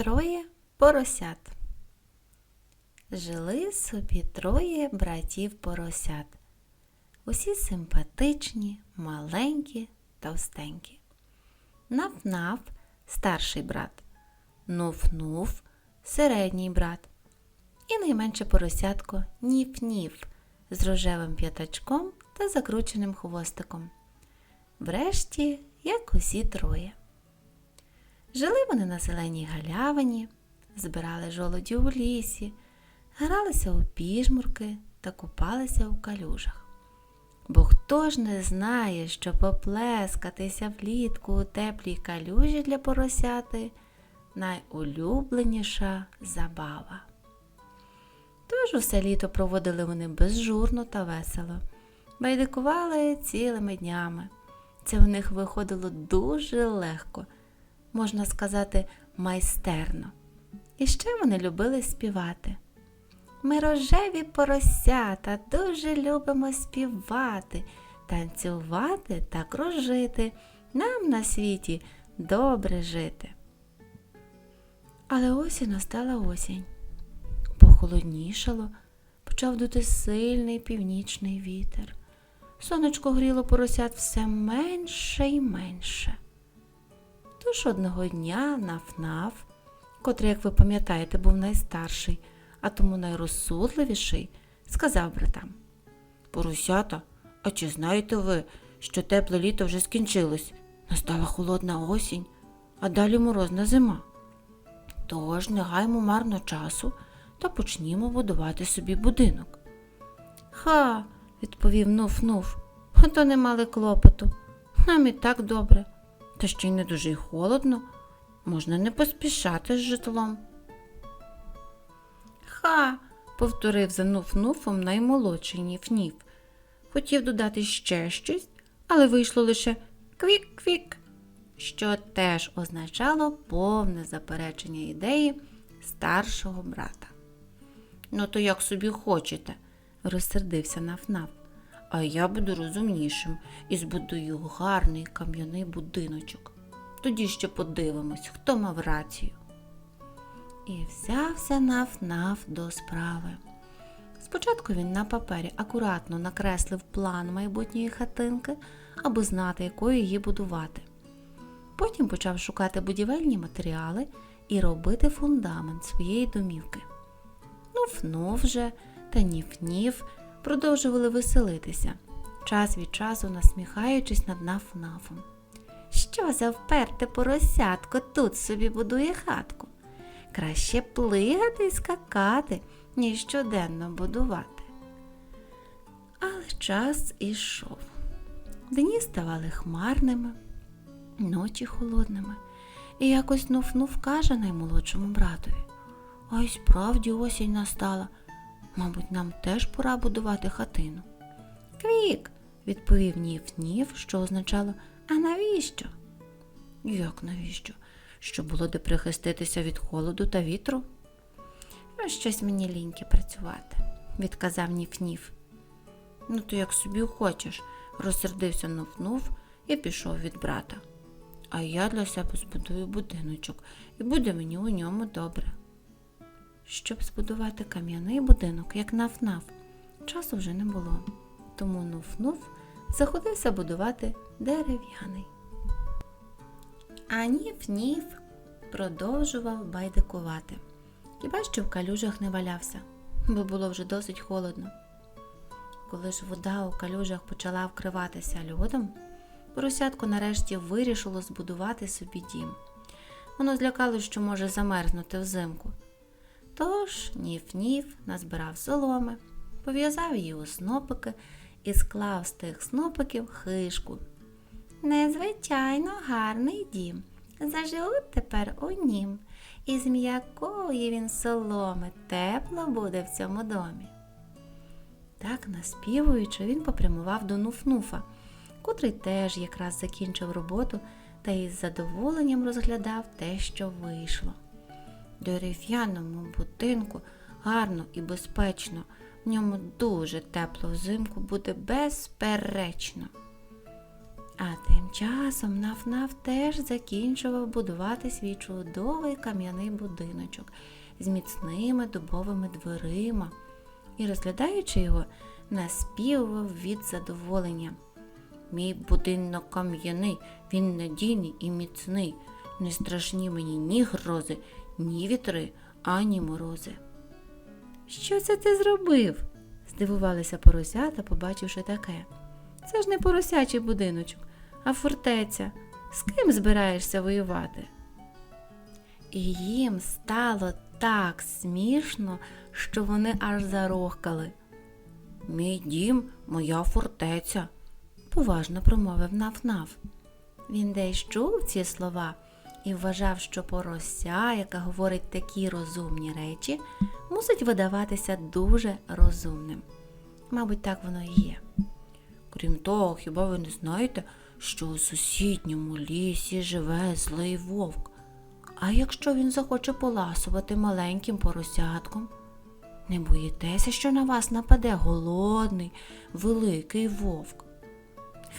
Троє поросят. Жили собі троє братів поросят. Усі симпатичні, маленькі, товстенькі. Наф-наф старший брат, нуф-нуф середній брат. І найменше поросятко ніф-ніф з рожевим п'ятачком та закрученим хвостиком. Врешті, як усі троє. Жили вони на зеленій галявині, збирали жолоді у лісі, гралися у піжмурки та купалися у калюжах. Бо хто ж не знає, що поплескатися влітку у теплій калюжі для поросяти найулюбленіша забава. Тож усе літо проводили вони безжурно та весело, байдикували цілими днями. Це в них виходило дуже легко, можна сказати, майстерно. І ще вони любили співати. Ми рожеві поросята дуже любимо співати, танцювати та кружити. Нам на світі добре жити. Але ось і настала осінь. Похолоднішало, почав дути сильний північний вітер. Сонечко гріло поросят все менше й менше. Тож одного дня наф-наф, котрий, як ви пам'ятаєте, був найстарший, а тому найрозсудливіший, сказав братам. Поросята, а чи знаєте ви, що тепле літо вже скінчилось? Настала холодна осінь, а далі морозна зима. Тож не гаймо марно часу та почнімо будувати собі будинок. Ха, відповів Нуф-Нуф, а то не мали клопоту. Нам і так добре, та ще й не дуже й холодно. Можна не поспішати з житлом. Ха, повторив за Нуф-Нуфом наймолодший Ніф-Ніф. Хотів додати ще щось, але вийшло лише квік-квік, що теж означало повне заперечення ідеї старшого брата. Ну, то як собі хочете, розсердився Наф-Наф. А я буду розумнішим і збудую гарний кам'яний будиночок. Тоді ще подивимось, хто мав рацію. І взявся наф-наф до справи. Спочатку він на папері акуратно накреслив план майбутньої хатинки, аби знати, якою її будувати. Потім почав шукати будівельні матеріали і робити фундамент своєї домівки. Нуф-нуф же та ніф-ніф продовжували веселитися, час від часу насміхаючись над наф-нафом. Що за вперте поросятко тут собі будує хатку? Краще плигати і скакати, ніж щоденно будувати. Але час ішов. Дні ставали хмарними, ночі холодними, і якось нуф-нуф каже наймолодшому братові. А справді осінь настала. Мабуть, нам теж пора будувати хатину. Квік, відповів Ніф-Ніф, що означало А навіщо? Як навіщо? Щоб було де прихиститися від холоду та вітру? Ну, щось мені ліньки працювати, відказав Ніф-Ніф. Ну, то як собі хочеш, розсердився Нуф-Нуф і пішов від брата. А я для себе збудую будиночок, і буде мені у ньому добре. Щоб збудувати кам'яний будинок, як наф-наф, часу вже не було, тому нуф-нуф заходився будувати дерев'яний. А ніф-ніф продовжував байдикувати. Хіба що в калюжах не валявся, бо було вже досить холодно. Коли ж вода у калюжах почала вкриватися льодом, поросятко нарешті вирішило збудувати собі дім. Воно злякалось, що може замерзнути взимку. Тож Ніф-Ніф назбирав соломи, пов'язав її у снопики і склав з тих снопиків хишку. Незвичайно гарний дім. Заживу тепер у нім, і з м'якої він соломи тепло буде в цьому домі. Так, наспівуючи, він попрямував до Нуф-Нуфа, котрий теж якраз закінчив роботу та із задоволенням розглядав те, що вийшло дерев'яному будинку гарно і безпечно. В ньому дуже тепло взимку буде безперечно. А тим часом Наф-Наф теж закінчував будувати свій чудовий кам'яний будиночок з міцними дубовими дверима і, розглядаючи його, наспівував від задоволення. Мій будинок кам'яний, він надійний і міцний. Не страшні мені ні грози, ні вітри, ані морози. Що це ти зробив? здивувалися поросята, побачивши таке. Це ж не поросячий будиночок, а фортеця. З ким збираєшся воювати? І їм стало так смішно, що вони аж зарохкали. Мій дім, моя фортеця, поважно промовив Наф-Наф. Він десь чув ці слова і вважав, що порося, яка говорить такі розумні речі, мусить видаватися дуже розумним. Мабуть, так воно і є. Крім того, хіба ви не знаєте, що у сусідньому лісі живе злий вовк? А якщо він захоче поласувати маленьким поросятком? Не боїтеся, що на вас нападе голодний, великий вовк?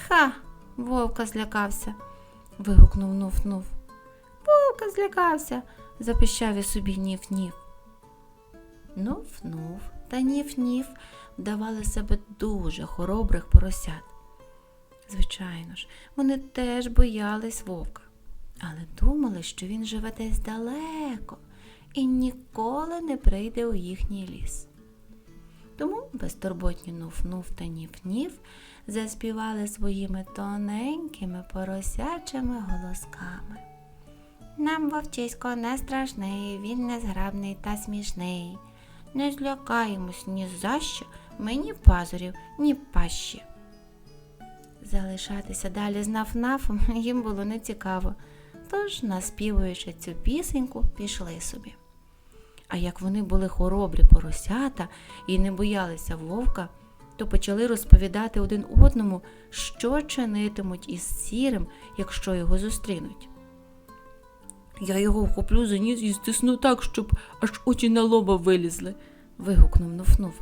Ха, вовка злякався, вигукнув Нуф-Нуф. Вовка злякався, запищав і собі ніф-ніф. Нуф-Нуф та ніф-ніф вдавали себе дуже хоробрих поросят. Звичайно ж, вони теж боялись вовка, але думали, що він живе десь далеко і ніколи не прийде у їхній ліс. Тому безтурботні нуф-нуф та ніф-ніф заспівали своїми тоненькими поросячими голосками. Нам вовчисько не страшний, він незграбний та смішний. Не злякаємось ні за що, ми ні пазурів, ні пащі. Залишатися далі з наф-нафом їм було нецікаво, тож, наспівуючи цю пісеньку, пішли собі. А як вони були хоробрі поросята і не боялися вовка, то почали розповідати один одному, що чинитимуть із сірим, якщо його зустрінуть. Я його вхоплю за ніс і стисну так, щоб аж очі на лоба вилізли, вигукнув Нуф-Нуф.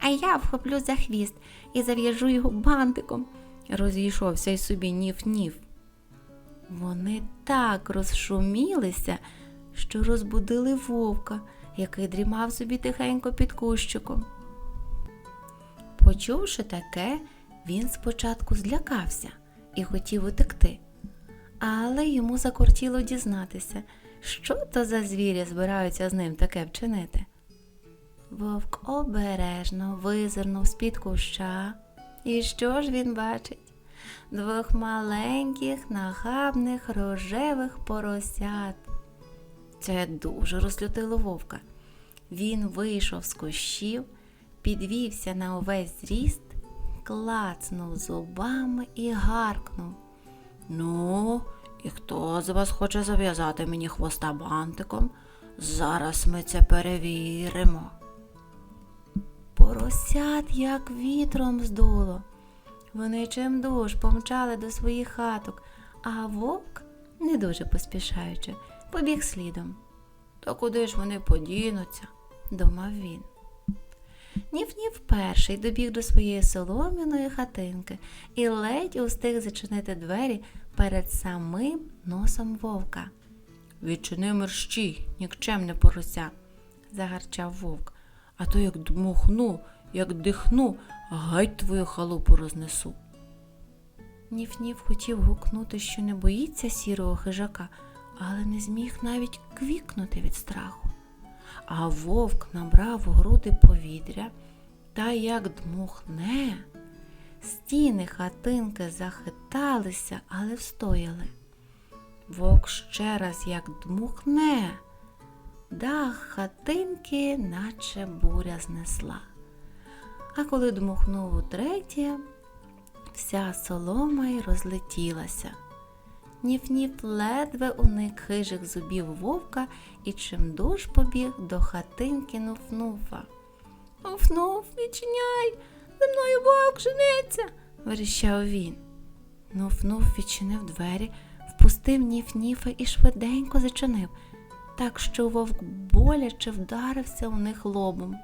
А я вхоплю за хвіст і зав'яжу його бантиком, розійшовся й собі ніф-ніф. Вони так розшумілися, що розбудили вовка, який дрімав собі тихенько під кущиком. Почувши таке, він спочатку злякався і хотів утекти, але йому закортіло дізнатися, що то за звірі збираються з ним таке вчинити. Вовк обережно визирнув з-під куща, і що ж він бачить? Двох маленьких, нахабних, рожевих поросят. Це дуже розлютило вовка. Він вийшов з кущів, підвівся на увесь зріст, клацнув зубами і гаркнув. Ну, і хто з вас хоче зав'язати мені хвоста бантиком? Зараз ми це перевіримо. Поросят як вітром здуло. Вони чимдуж помчали до своїх хаток, а вовк, не дуже поспішаючи, побіг слідом. То куди ж вони подінуться? думав він. Ніф-ніф перший добіг до своєї солом'яної хатинки і ледь устиг зачинити двері перед самим носом вовка. Відчини мерщій, нікчемне порося, загарчав вовк, а то як дмухну, як дихну, гай твою халупу рознесу. Ніф-ніф хотів гукнути, що не боїться сірого хижака, але не зміг навіть квікнути від страху. А вовк набрав у груди повітря та як дмухне. Стіни хатинки захиталися, але встояли. Вовк ще раз як дмухне, дах хатинки, наче буря знесла. А коли дмухнув утретє, вся солома й розлетілася. Ніф-ніф ледве уник хижих зубів вовка і чимдуж побіг до хатинки Нуфнуфа. Нуф-нуф, відчиняй, за мною вовк женеться, верещав він. Нуф-нуф відчинив двері, впустив ніф-ніфа і швиденько зачинив, так що вовк боляче вдарився у них лобом.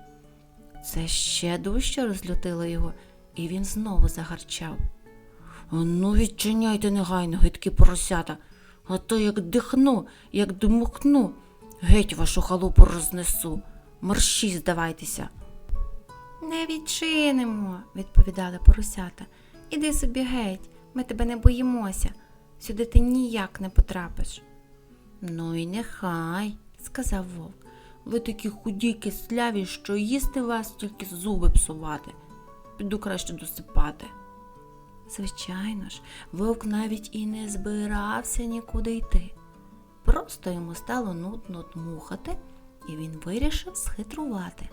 Це ще дужче розлютило його, і він знову загарчав. Ну, відчиняйте негайно, гидкі поросята, а то як дихну, як дмухну, геть вашу халупу рознесу. Мерщій здавайтеся. Не відчинимо, відповідали поросята. Іди собі геть, ми тебе не боїмося. Сюди ти ніяк не потрапиш. Ну і нехай, сказав вовк. Ви такі худі кисляві, що їсти вас тільки зуби псувати. Піду краще досипати. Звичайно ж, вовк навіть і не збирався нікуди йти. Просто йому стало нудно дмухати, і він вирішив схитрувати.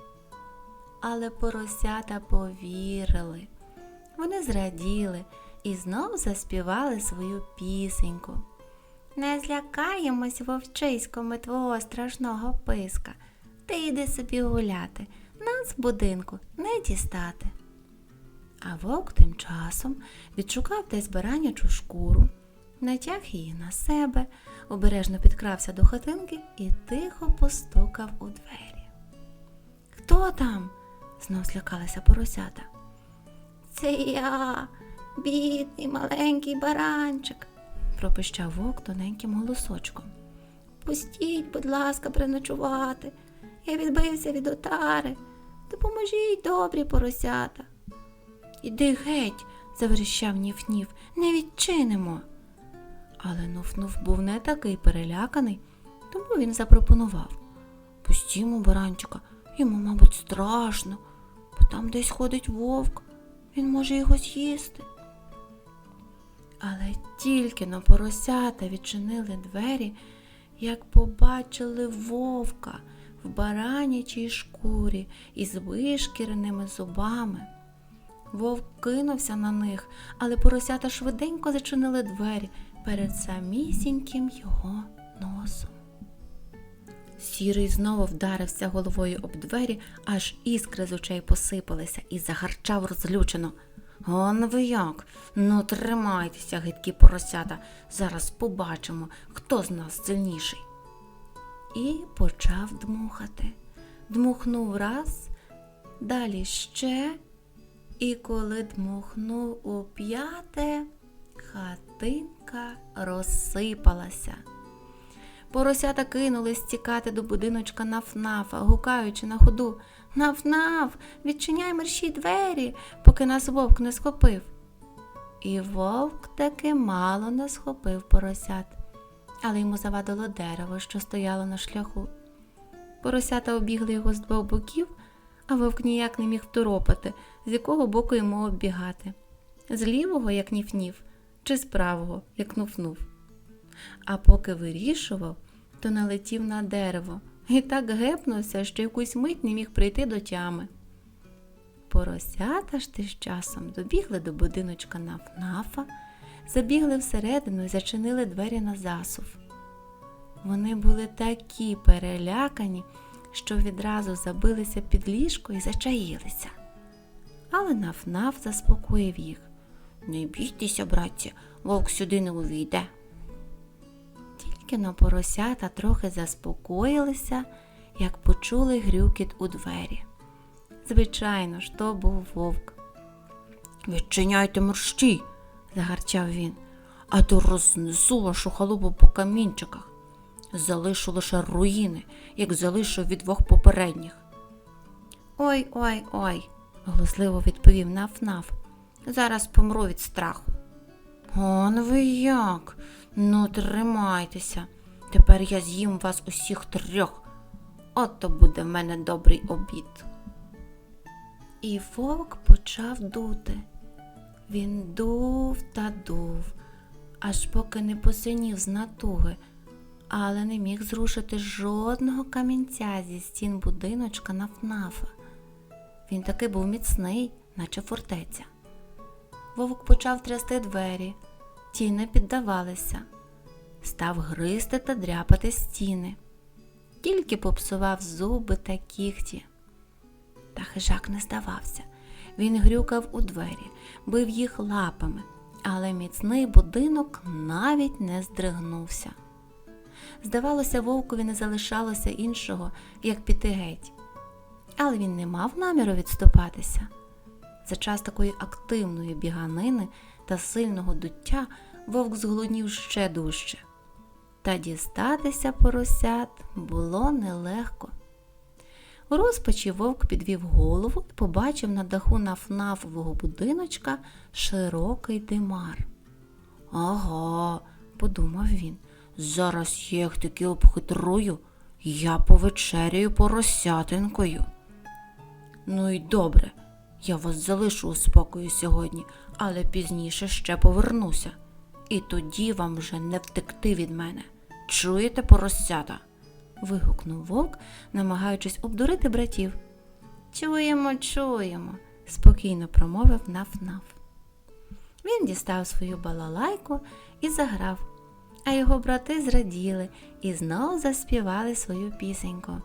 Але поросята повірили. Вони зраділи і знов заспівали свою пісеньку. Не злякаємось, вовчисько, ми твого страшного писка. Ти йди собі гуляти, нас в будинку не дістати. А вовк тим часом відшукав десь баранячу шкуру, натяг її на себе, обережно підкрався до хатинки і тихо постукав у двері. Хто там? Знов злякалися поросята. Це я, бідний маленький баранчик, пропищав вовк тоненьким голосочком. Пустіть, будь ласка, переночувати. Я відбився від отари. Допоможіть, добрі поросята. Іди геть, заверіщав Ніф-Ніф, не відчинимо. Але Нуф-Нуф був не такий переляканий, тому він запропонував. Пустімо баранчика, йому, мабуть, страшно, бо там десь ходить вовк, він може його з'їсти. Але тільки на поросята відчинили двері, як побачили вовка в баранячій шкурі із вишкіреними зубами. Вовк кинувся на них, але поросята швиденько зачинили двері перед самісіньким його носом. Сірий знову вдарився головою об двері, аж іскри з очей посипалися і загарчав розлючено. Он ви як? Ну, тримайтеся, гидкі поросята. Зараз побачимо, хто з нас сильніший. І почав дмухати. Дмухнув раз, далі ще. І коли дмухнув у п'яте, хатинка розсипалася. Поросята кинулись тікати до будиночка Нафнафа, гукаючи на ходу Нафнаф, відчиняй мерщій двері, поки нас вовк не схопив. І вовк таки мало не схопив поросят, але йому завадило дерево, що стояло на шляху. Поросята обігли його з двох боків, а вовк ніяк не міг второпати, з якого боку йому оббігати з лівого, як ніф-ніф, чи з правого, як нуф-нуф. А поки вирішував, то налетів на дерево і так гепнувся, що якусь мить не міг прийти до тями. Поросята ж тим часом добігли до будиночка нафнафа, забігли всередину і зачинили двері на засув. Вони були такі перелякані, що відразу забилися під ліжко і зачаїлися. Але нафнаф заспокоїв їх. Не бійтеся, братці, вовк сюди не увійде. Тільки поросята трохи заспокоїлися, як почули грюкіт у двері. Звичайно ж, то був вовк. Відчиняйте мерщій, загарчав він, а то рознесу вашу халупу по камінчиках. Залишу лише руїни, як залишив від двох попередніх. Ой ой ой, голосливо відповів Наф-Наф. Зараз помру від страху. Он ви як? Ну, тримайтеся. Тепер я з'їм вас усіх трьох. От то буде в мене добрий обід. І вовк почав дути. Він дув та дув, аж поки не посинів з натуги, але не міг зрушити жодного камінця зі стін будиночка нафнафа. Він таки був міцний, наче фортеця. Вовк почав трясти двері, ті не піддавалися, став гризти та дряпати стіни, тільки попсував зуби та кігті. Та хижак не здавався. Він грюкав у двері, бив їх лапами, але міцний будинок навіть не здригнувся. Здавалося, вовкові не залишалося іншого, як піти геть. Але він не мав наміру відступатися. За час такої активної біганини та сильного дуття вовк зголоднів ще дужче. Та дістатися поросят було нелегко. У розпачі вовк підвів голову і побачив на даху нафнафового будиночка широкий димар. Ага, подумав він, зараз я їх таки обхитрую, я повечеряю поросятинкою. Ну й добре, я вас залишу у спокої сьогодні, але пізніше ще повернуся. І тоді вам вже не втекти від мене. Чуєте, поросята? вигукнув вовк, намагаючись обдурити братів. Чуємо, чуємо, спокійно промовив наф-наф. Він дістав свою балалайку і заграв, а його брати зраділи і знов заспівали свою пісеньку.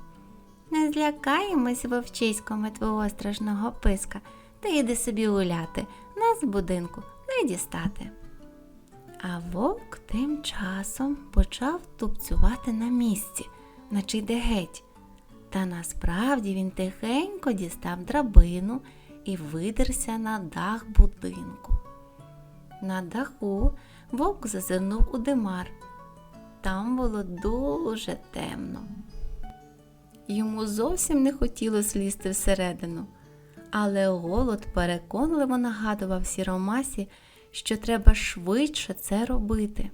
Не злякаємось, вовчисько, твого страшного писка, та йди собі гуляти, нас в будинку не дістати. А вовк тим часом почав тупцювати на місці, наче йде геть. Та насправді він тихенько дістав драбину і видерся на дах будинку. На даху вовк зазирнув у димар. Там було дуже темно. Йому зовсім не хотілося лізти всередину, але голод переконливо нагадував сіромасі, що треба швидше це робити,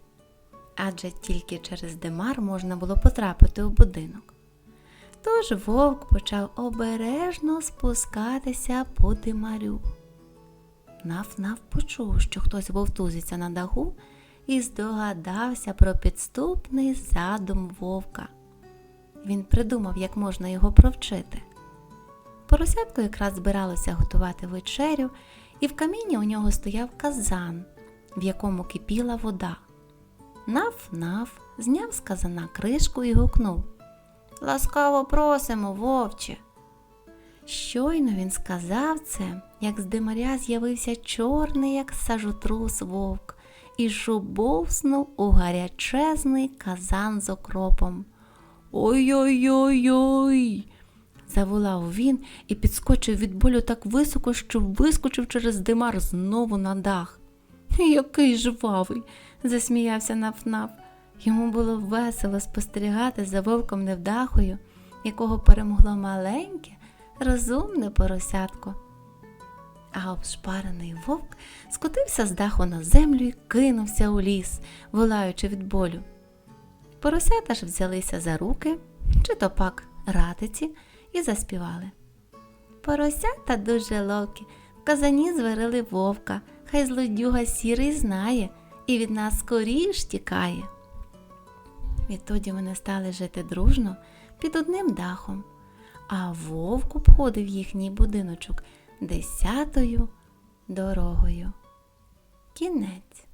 адже тільки через димар можна було потрапити у будинок. Тож вовк почав обережно спускатися по димарю. Наф-наф почув, що хтось вовтузиться на даху і здогадався про підступний задум вовка. Він придумав, як можна його провчити. Поросятко якраз збиралося готувати вечерю, і в каміні у нього стояв казан, в якому кипіла вода. Наф-наф зняв з казана кришку і гукнув Ласкаво просимо, вовче. Щойно він сказав це, як з димаря з'явився чорний, як сажотрус вовк, і шубовснув у гарячезний казан з окропом. Ой-ой-ой-ой. заволав він і підскочив від болю так високо, що вискочив через димар знову на дах. Який жвавий, засміявся нафнаф. Йому було весело спостерігати за вовком невдахою, якого перемогло маленьке, розумне поросятко. А обшпарений вовк скотився з даху на землю і кинувся у ліс, волаючи від болю. Поросята ж взялися за руки, чи то пак ратиці, і заспівали. Поросята дуже ловкі, в казані зварили вовка, хай злодюга сірий знає і від нас скоріш тікає. Відтоді вони стали жити дружно під одним дахом, а вовк обходив їхній будиночок десятою дорогою. Кінець.